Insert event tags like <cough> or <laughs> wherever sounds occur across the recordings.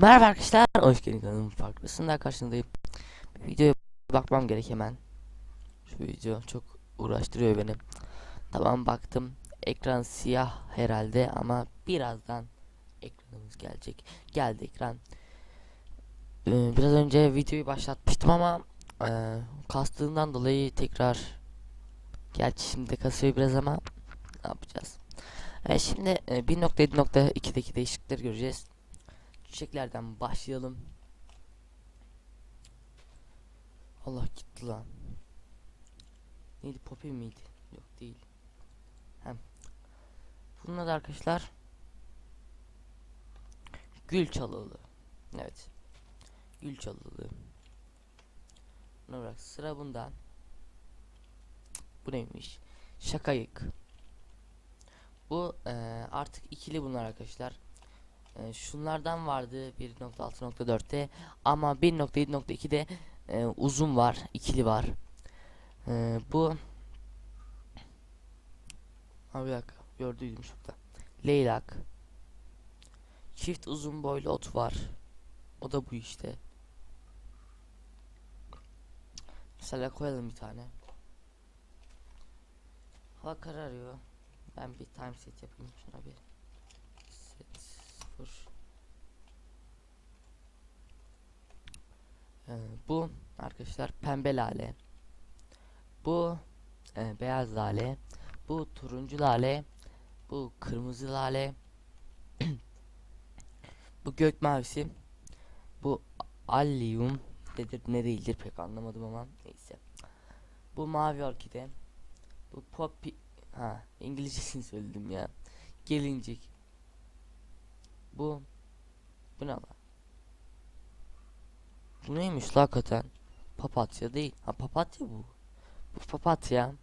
Merhaba arkadaşlar, hoş geldiniz kanalımın farklısında karşınızdayım. Bir videoya bakmam gerek hemen. Şu video çok uğraştırıyor beni. Tamam baktım, ekran siyah herhalde ama birazdan ekranımız gelecek. Geldi ekran. Ee, biraz önce videoyu başlatmıştım ama e, kastığından dolayı tekrar Gerçi şimdi kasıyor biraz ama ne yapacağız? E, şimdi e, 1.7.2'deki değişiklikleri göreceğiz. Çiçeklerden başlayalım. Allah gitti lan. Neydi Poppy miydi? Yok değil. Hem. Bunlar da arkadaşlar Gül çalılı. Evet. Gül çalılı. Buna bırak sıra bunda. Bu neymiş? Şakayık. Bu e, artık ikili bunlar arkadaşlar. E, şunlardan vardı 1.6.4'te ama 1.7.2'de e, uzun var, ikili var. E, bu Ha bir dakika gördüydüm şurada. Leylak. Çift uzun boylu ot var. O da bu işte. Mesela koyalım bir tane. Hava kararıyor. Ben bir time set yapayım şuna bir. Sıfır. Ee, bu arkadaşlar pembe lale. Bu e, beyaz lale. Bu turuncu lale. Bu kırmızı lale. <clears throat> bu gök mavisi. Bu allium nedir ne değildir pek anlamadım ama neyse. Bu mavi orkide. Bu poppy ha İngilizcesini <laughs> söyledim ya. Gelincik. Bu bu ne lan? Bu neymiş la hakikaten? Papatya değil. Ha papatya bu. Bu papatya.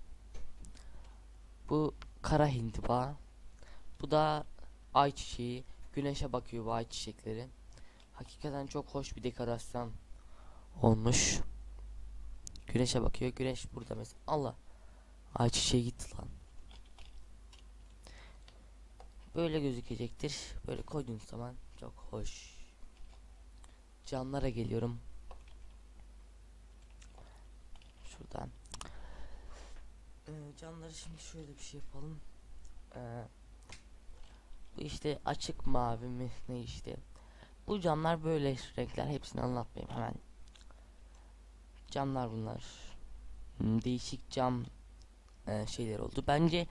Bu kara hindiba. Bu da ayçiçeği. Güneşe bakıyor bu ayçiçekleri. Hakikaten çok hoş bir dekorasyon olmuş. Güneşe bakıyor. Güneş burada mesela. Allah. Ayçiçeği gitti lan. Böyle gözükecektir. Böyle koyduğunuz zaman çok hoş. Canlara geliyorum. Şuradan. Ee, canları şimdi şöyle bir şey yapalım. Ee, bu işte açık mavi mi ne işte. Bu camlar böyle renkler hepsini anlatmayayım hemen. Camlar bunlar. Hmm, Değişik cam e, şeyler oldu. Bence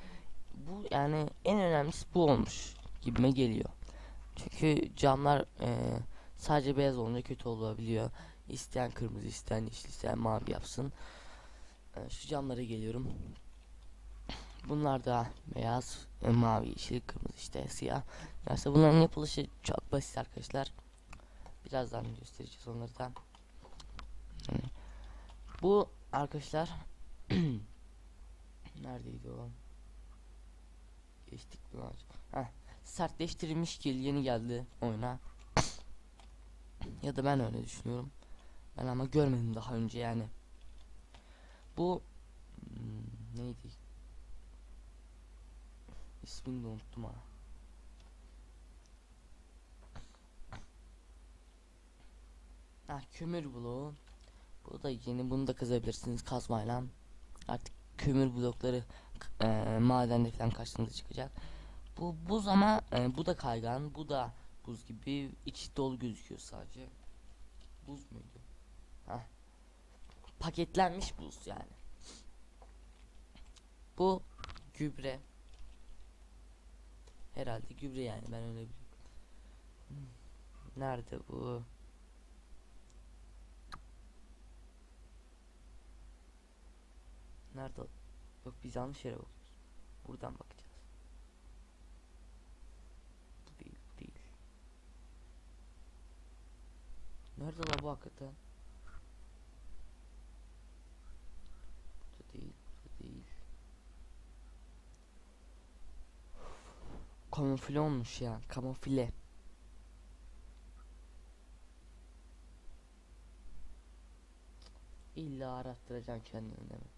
bu yani en önemlisi bu olmuş gibime geliyor. Çünkü camlar e, sadece beyaz olunca kötü olabiliyor. İsteyen kırmızı, isteyen yeşil, isteyen mavi yapsın. E, şu camlara geliyorum. Bunlar da beyaz, e, mavi, yeşil, kırmızı işte siyah. Yani bunların yapılışı çok basit arkadaşlar. Birazdan göstereceğiz onları da. Bu arkadaşlar <clears throat> neredeydi o? Geçtik bunu aç. Heh, sertleştirilmiş kil yeni geldi oyuna. ya da ben öyle düşünüyorum. Ben ama görmedim daha önce yani. Bu hmm, neydi? İsmini de unuttum ha. Ha kömür bloğu. Bu da yeni bunu da kazabilirsiniz kazmayla. Artık kömür blokları e, madende falan karşınıza çıkacak. Bu buz ama e, bu da kaygan, bu da buz gibi içi dolu gözüküyor sadece. Buz muydu? Heh. Paketlenmiş buz yani. Bu gübre. Herhalde gübre yani ben öyle biliyorum. Hmm, Nerede bu? Nerede? Yok biz yanlış yere bakıyoruz. Buradan bakacağız. Bu değil, bu değil. Nerede la bu hakikaten? Değil, değil. Kamufle olmuş ya, kamufle. İlla arattıracaksın kendini değil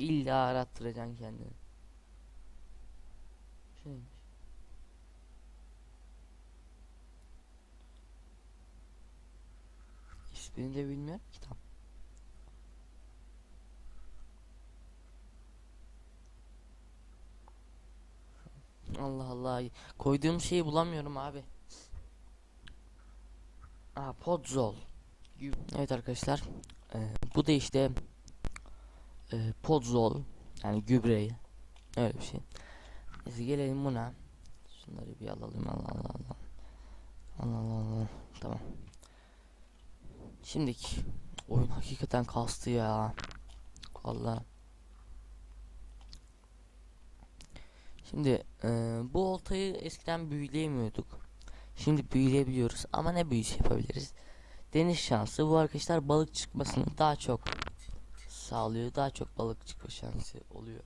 İlla arattıracaksın kendini. Şeymiş. İsmini de bilmiyorum ki tam. Allah Allah. Koyduğum şeyi bulamıyorum abi. Aa, podzol. Evet arkadaşlar. Ee, bu da işte eee Podzol yani gübreyi. Öyle bir şey. Neyse gelelim buna. Şunları bir alalım. Allah Allah Allah. Allah Allah Allah. Tamam. Şimdiki oyun hakikaten kastı ya. Vallahi. Şimdi eee, bu oltayı eskiden büyüleyemiyorduk. Şimdi büyüleyebiliyoruz ama ne büyüsü yapabiliriz? Deniz şansı bu arkadaşlar balık çıkmasını daha çok sağlıyor. Daha çok balık çıkma şansı oluyor.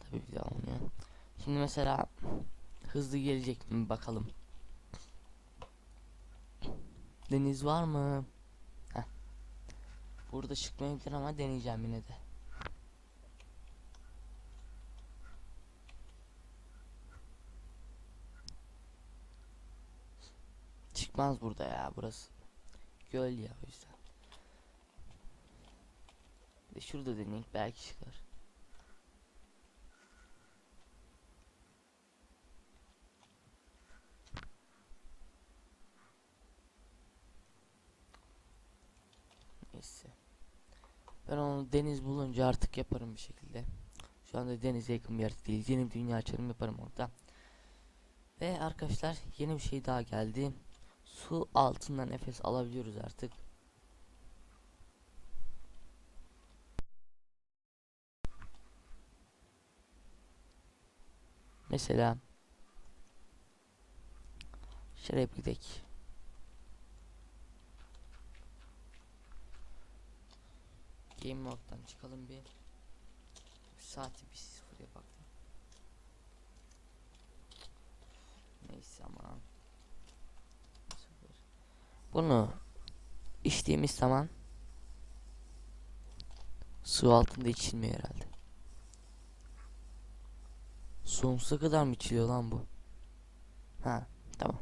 Tabii bir daha olmuyor. Şimdi mesela hızlı gelecek mi bakalım. Deniz var mı? Heh. Burada çıkmayabilir ama deneyeceğim yine de. Çıkmaz burada ya burası. Göl ya o yüzden. De şurada deneyim belki çıkar. Neyse. Ben onu deniz bulunca artık yaparım bir şekilde. Şu anda denize yakın bir yer değil. Yeni bir dünya açarım yaparım orada. Ve arkadaşlar yeni bir şey daha geldi. Su altında nefes alabiliyoruz artık. Mesela şuraya bir gidelim. Game mode'dan çıkalım bir. Saati bir sıfır yapalım. Neyse aman. Bunu içtiğimiz zaman su altında içilmiyor herhalde. Sonsuza kadar mı içiliyor lan bu? Ha tamam.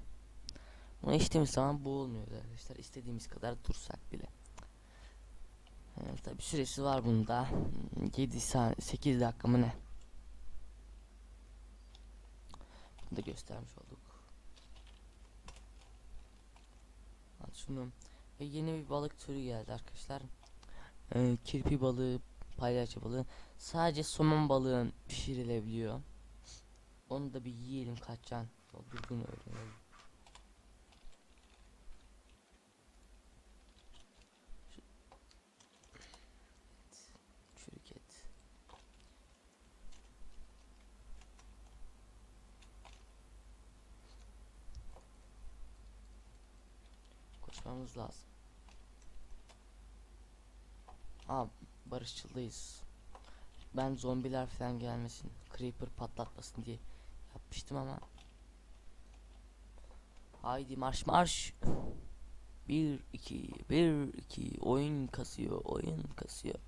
Bunu içtiğimiz zaman boğulmuyor arkadaşlar. İstediğimiz kadar dursak bile. Evet, tabi süresi var bunda. 7 saat 8 dakika mı ne? Bunu da göstermiş olduk. Al şunu. Ve yeni bir balık türü geldi arkadaşlar. Ee, kirpi balığı, palyaço balığı. Sadece somon balığı pişirilebiliyor. Onu da bir yiyelim kaç can doldurduğunu öğrenelim. Çürük et. Koşmamız lazım. Aa barışçıldayız. Ben zombiler falan gelmesin, creeper patlatmasın diye yapmıştım ama. Haydi marş marş. 1 2 1 2 oyun kasıyor, oyun kasıyor.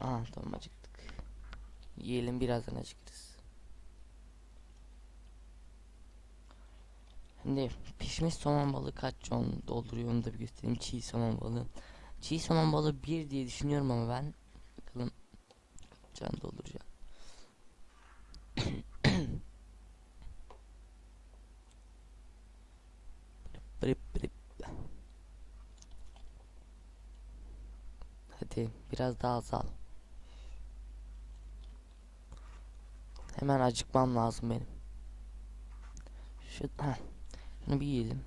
Aa tamam acıktık. Yiyelim birazdan acıkırız. Şimdi pişmiş somon balığı kaç can dolduruyor da bir göstereyim. Çiğ somon balığı. Çiğ somon balığı bir diye düşünüyorum ama ben Brip brip. Hadi biraz daha azal. Hemen acıkmam lazım benim. Şu heh. Şunu bir yiyelim.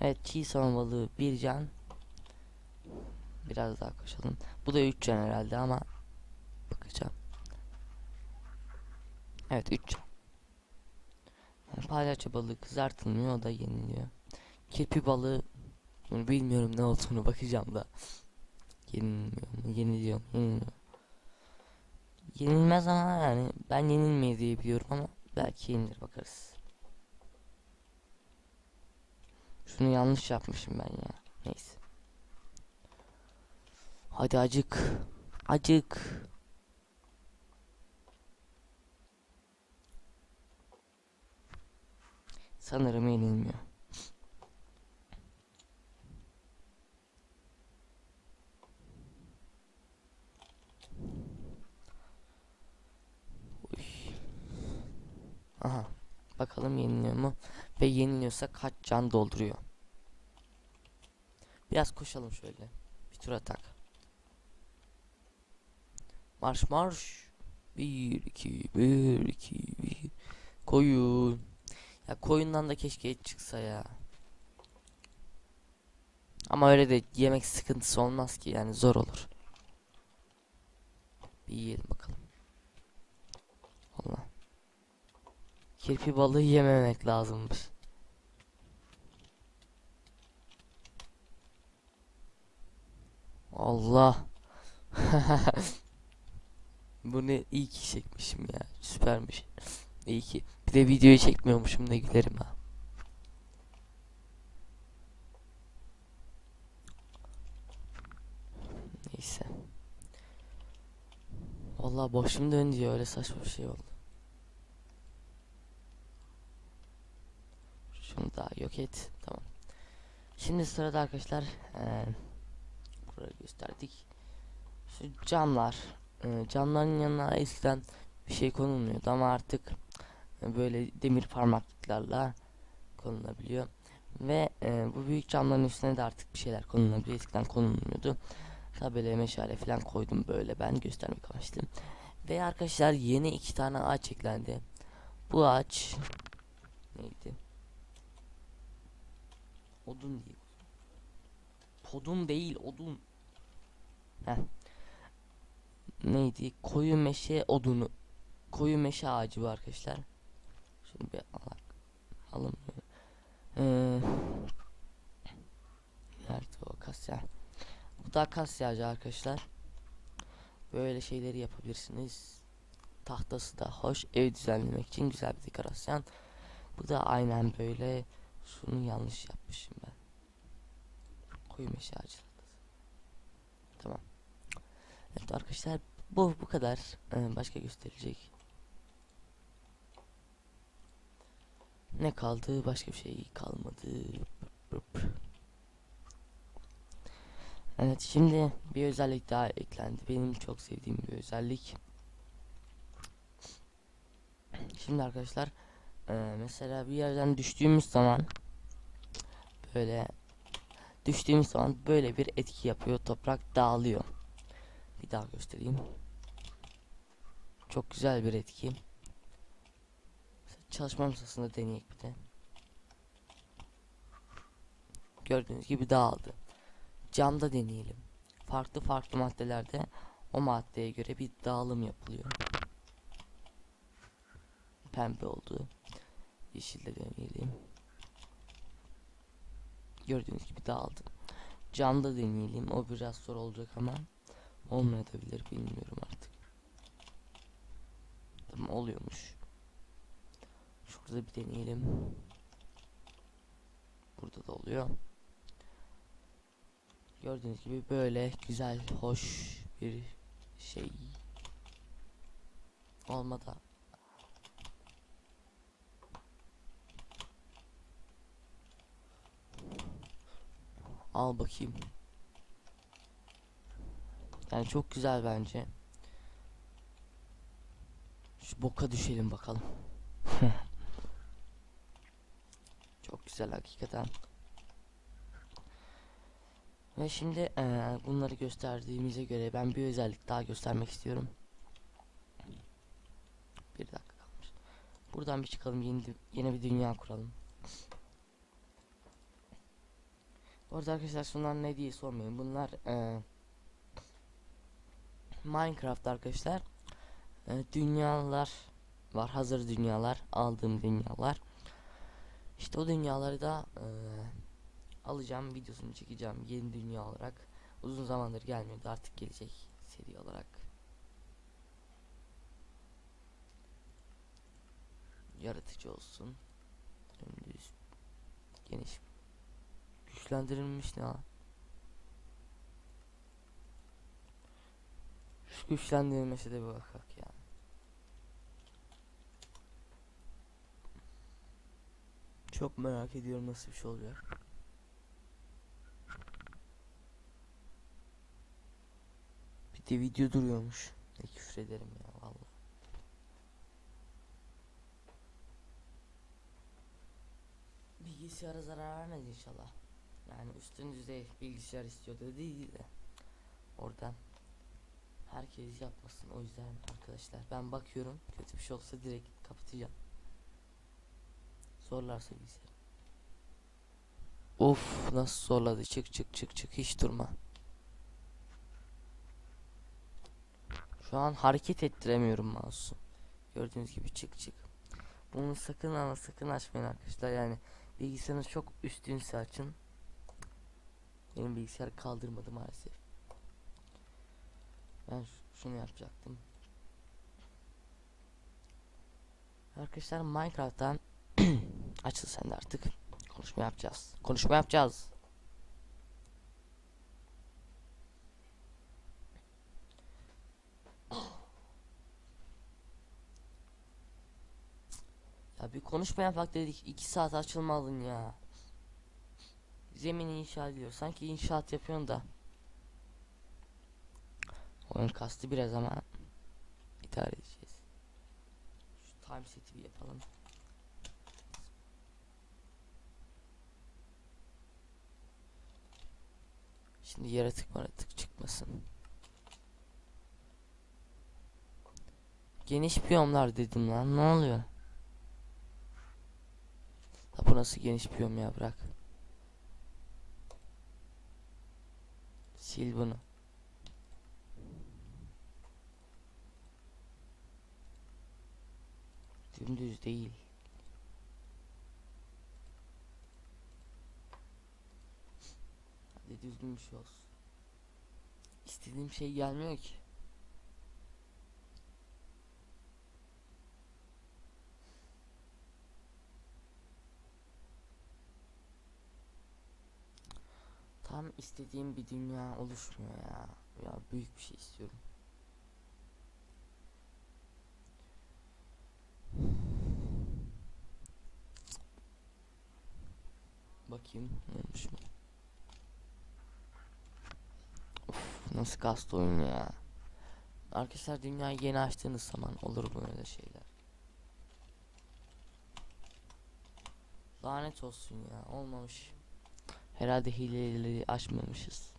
Evet çiğ somon balığı bir can. Biraz daha koşalım. Bu da 3 can herhalde ama bakacağım. Evet 3 can. Palyaço balığı kızartılmıyor o da yeniliyor. Kirpi balığı bilmiyorum ne olduğunu bakacağım da. Yenilmiyor mu? Yeniliyor mu? Yeniliyor. Yenilmez ama yani ben yenilmiyor diye biliyorum ama belki yenilir bakarız. Şunu yanlış yapmışım ben ya. Neyse. Hadi acık. Acık. Sanırım yenilmiyor. Uy. Aha. Bakalım yeniliyor mu? Ve yeniliyorsa kaç can dolduruyor? Biraz koşalım şöyle. Bir tur atak. Marş marş. 1 2 1 2 1 Koyun. Ya koyundan da keşke et çıksa ya. Ama öyle de yemek sıkıntısı olmaz ki yani zor olur. Bir yiyelim bakalım. Allah. Kirpi balığı yememek lazımmış. Allah. <laughs> Bunu iyi ki çekmişim ya. Süpermiş. İyi ki. Bir de videoyu çekmiyormuşum ne gülerim ha. Neyse. Vallahi başım döndü ya öyle saçma bir şey oldu. Şunu daha yok et. Tamam. Şimdi sırada arkadaşlar eee burayı gösterdik. Şu camlar. Eee, camların yanına eskiden bir şey konulmuyordu ama artık e, böyle demir parmaklıklarla konulabiliyor. Ve e, bu büyük camların üstüne de artık bir şeyler konulabiliyor. Eskiden konulmuyordu. Tabelaya meşale falan koydum böyle ben göstermek amaçlı. Ve arkadaşlar yeni iki tane ağaç eklendi. Bu ağaç neydi? Odun değil. Podun değil odun. Heh. Neydi? Koyu meşe odunu. Koyu meşe ağacı bu arkadaşlar. Bir alak. Alın. Ee, nerede o akasya? Bu da akasya ağacı arkadaşlar. Böyle şeyleri yapabilirsiniz. Tahtası da hoş. Ev düzenlemek için güzel bir dekorasyon. Bu da aynen böyle. Şunu yanlış yapmışım ben. Koyu meşe. Tamam. Evet arkadaşlar bu bu kadar. Ee, başka gösterilecek. Ne kaldı? Başka bir şey kalmadı. Evet şimdi bir özellik daha eklendi. Benim çok sevdiğim bir özellik. Şimdi arkadaşlar e, mesela bir yerden düştüğümüz zaman böyle düştüğümüz zaman böyle bir etki yapıyor. Toprak dağılıyor. Bir daha göstereyim. Çok güzel bir etki. Çalışma masasında deneyek bir de. Gördüğünüz gibi dağıldı. Camda deneyelim. Farklı farklı maddelerde o maddeye göre bir dağılım yapılıyor. Pembe oldu. Yeşilde deneyelim. Gördüğünüz gibi dağıldı. Camda deneyelim. O biraz zor olacak ama olmayabilir bilmiyorum artık. Tamam oluyormuş. Şurada bir deneyelim. Burada da oluyor. Gördüğünüz gibi böyle güzel, hoş bir şey. Olmadı. Al bakayım. Yani çok güzel bence. Şu boka düşelim bakalım. çok güzel hakikaten. Ve şimdi eee, bunları gösterdiğimize göre ben bir özellik daha göstermek istiyorum. Bir dakika kalmış. Buradan bir çıkalım yeni, yeni bir dünya kuralım. Bu arada arkadaşlar şunlar ne diye sormayın. Bunlar eee, Minecraft arkadaşlar. Eee, dünyalar var. Hazır dünyalar. Aldığım dünyalar. İşte o dünyaları da eee alacağım videosunu çekeceğim yeni dünya olarak. Uzun zamandır gelmiyordu artık gelecek seri olarak. Yaratıcı olsun. Dümdüz geniş. Güçlendirilmiş ne lan? Şu güçlendirilmesi de bir bakak ya Çok merak ediyorum nasıl bir şey olacak. Bir de video duruyormuş. Ne küfür ederim ya vallahi. Bilgisayara zarar vermez inşallah. Yani üstün düzey bilgisayar istiyor değil de. Oradan herkes yapmasın o yüzden arkadaşlar ben bakıyorum kötü bir şey olsa direkt kapatacağım. Zorlarsa bilgisayar. Of nasıl zorladı çık çık çık çık hiç durma. Şu an hareket ettiremiyorum mouse'u. Gördüğünüz gibi çık çık. Bunu sakın ama sakın açmayın arkadaşlar yani bilgisayarınız çok üstünse açın. Benim bilgisayar kaldırmadı maalesef. Ben şunu yapacaktım. Arkadaşlar Minecraft'tan <clears throat> açıl sen de artık. Konuşma yapacağız. Konuşma yapacağız. Ya bir konuşma yapak dedik. iki saat açılmadın ya. Zemin inşa ediyor. Sanki inşaat yapıyorsun da. Oyun kastı biraz ama idare edeceğiz. Şu time seti bir yapalım. Şimdi yaratık maratık çıkmasın. Geniş biyomlar dedim lan ne oluyor? Ha bu nasıl geniş biyom ya bırak. Sil bunu. Dümdüz değil. Hadi düzgün bir şey olsun. İstediğim şey gelmiyor ki. Tam istediğim bir dünya oluşmuyor ya. Ya büyük bir şey istiyorum. Bakayım olmuş mu? Of nasıl kastı oyun ya. Arkadaşlar dünyayı yeni açtığınız zaman olur böyle şeyler. Lanet olsun ya olmamış. Herhalde hileleri açmamışız.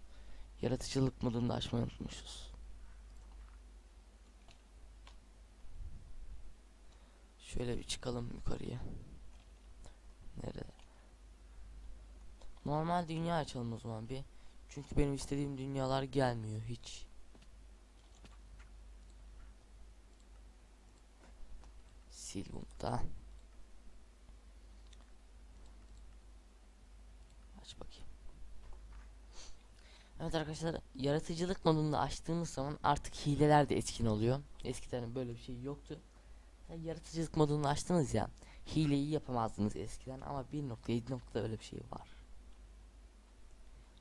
Yaratıcılık modunu da açmayı unutmuşuz. Şöyle bir çıkalım yukarıya. Nerede? Normal dünya açalım o zaman bir. Çünkü benim istediğim dünyalar gelmiyor hiç. Sil bunu da. Aç bakayım. Evet arkadaşlar yaratıcılık modunu açtığımız zaman artık hileler de etkin oluyor. Eskiden böyle bir şey yoktu. Yani yaratıcılık modunu açtınız ya hileyi yapamazdınız eskiden ama 1.7.da öyle bir şey var.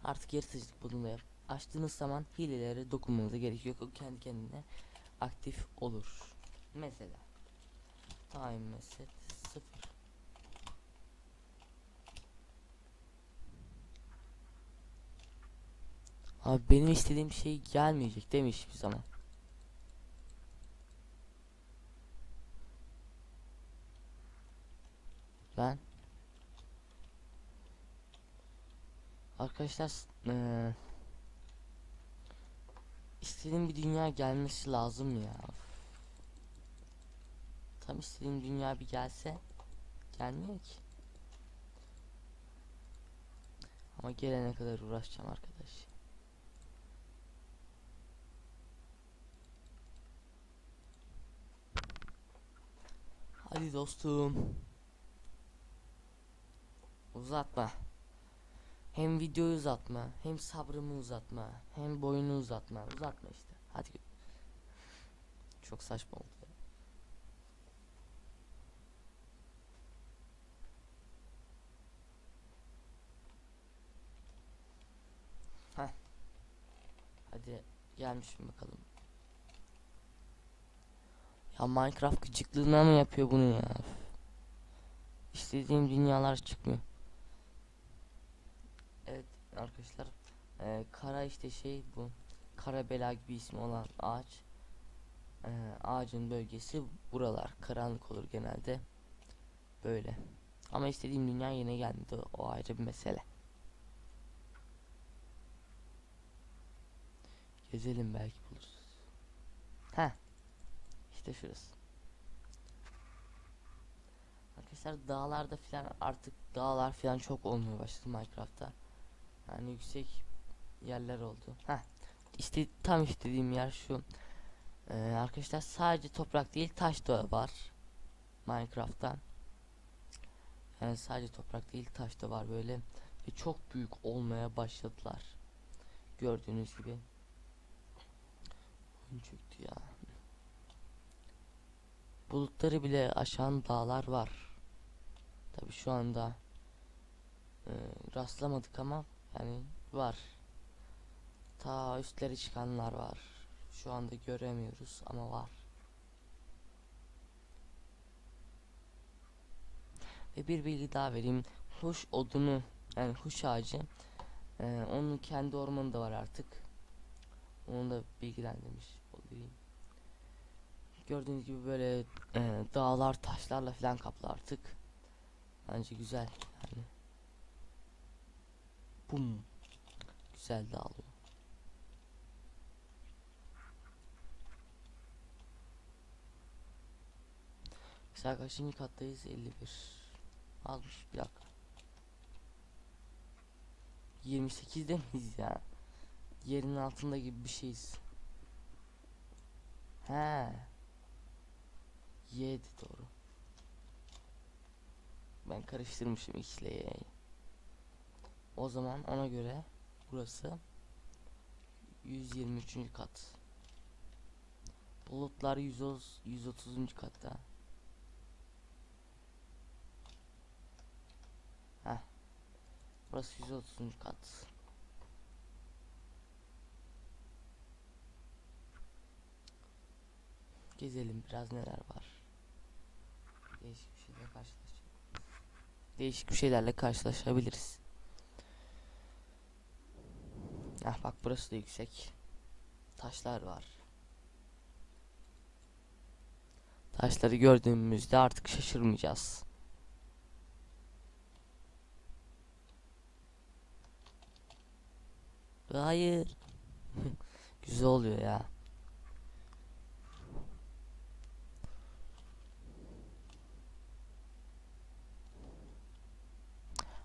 Artık yaratıcılık modunu yap açtığınız zaman hilelere dokunmanıza gerek yok. O kendi kendine aktif olur. Mesela time set 0 Abi benim istediğim şey gelmeyecek demiş hiçbir zaman. Ben Arkadaşlar eee, istediğim bir dünya gelmesi lazım ya. Tam istediğim dünya bir gelse gelmiyor ki. Ama gelene kadar uğraşacağım arkadaş. Hadi dostum. Uzatma. Hem videoyu uzatma, hem sabrımı uzatma, hem boyunu uzatma. Uzatma işte. Hadi. Çok saçma oldu. ya. Heh. Hadi gelmiş mi bakalım. Ya Minecraft gıcıklığına mı yapıyor bunu ya? istediğim dünyalar çıkmıyor. Arkadaşlar. Ee, kara işte şey bu. Kara bela gibi ismi olan ağaç. Ee, ağacın bölgesi buralar. Karanlık olur genelde. Böyle. Ama istediğim dünya yine gelmedi. O, ayrı bir mesele. Gezelim belki buluruz. Heh. İşte şurası. Arkadaşlar dağlarda filan artık dağlar filan çok olmaya başladı Minecraft'ta. Yani yüksek yerler oldu. Heh. İşte tam istediğim yer şu. Ee, arkadaşlar sadece toprak değil taş da var. Minecraft'tan. Yani sadece toprak değil taş da var böyle. Ve çok büyük olmaya başladılar. Gördüğünüz gibi. Oyun çöktü ya. Bulutları bile aşan dağlar var. Tabi şu anda e, rastlamadık ama yani var. Ta üstlere çıkanlar var. Şu anda göremiyoruz ama var. Ve bir bilgi daha vereyim. Huş odunu yani huş ağacı e, onun kendi ormanı da var artık. Onu da bilgilendirmiş olayım. Gördüğünüz gibi böyle e, dağlar taşlarla falan kaplı artık. Bence güzel yani. Bum. Güzel dağılıyor. Mesela kaçıncı kattayız? 51. Almış bir dakika. 28'de miyiz ya? Yerin altında gibi bir şeyiz. He. 7 doğru. Ben karıştırmışım X. O zaman ona göre burası 123. kat. Bulutlar 130 130. katta. Heh. Burası 130. kat. Gezelim biraz neler var. Değişik bir şeyler karşılaşacağız. Değişik bir şeylerle karşılaşabiliriz. Ah bak burası da yüksek. Taşlar var. Taşları gördüğümüzde artık şaşırmayacağız. Hayır. <laughs> Güzel oluyor ya.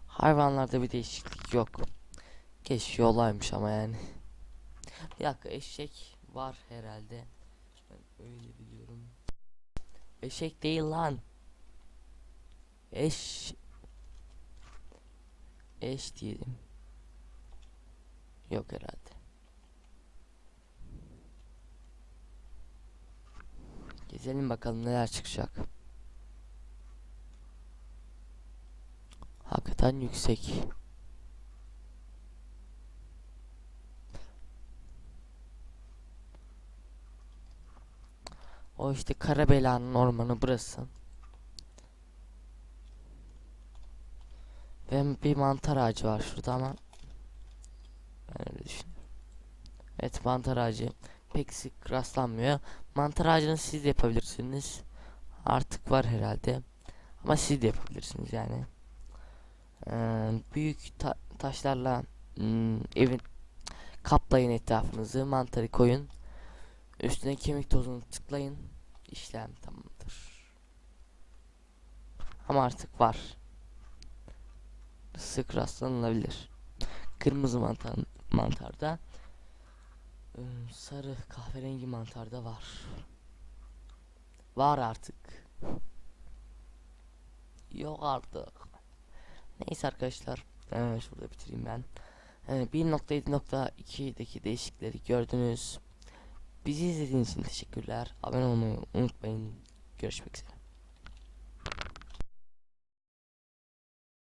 Hayvanlarda bir değişiklik yok. Keşke olaymış ama yani. Bir dakika eşek var herhalde. Ben öyle biliyorum. Eşek değil lan. Eş Eş diyelim. Yok herhalde. Gezelim bakalım neler çıkacak. Hakikaten yüksek. O işte Karabela'nın ormanı burası. Ve bir mantar ağacı var şurada ama ben öyle düşünüyorum. Evet mantar ağacı pek sık rastlanmıyor. Mantar ağacını siz de yapabilirsiniz. Artık var herhalde. Ama siz de yapabilirsiniz yani. Ee, büyük ta taşlarla hmm, evin kaplayın etrafınızı mantarı koyun üstüne kemik tozunu tıklayın işlem tamamdır ama artık var sık rastlanılabilir kırmızı mantar mantarda ıı, sarı kahverengi mantarda var var artık yok artık Neyse arkadaşlar. Ee, şurada bitireyim ben. Ee, 1.7.2'deki değişiklikleri gördünüz. Bizi izlediğiniz için teşekkürler. Abone olmayı unutmayın. Görüşmek üzere.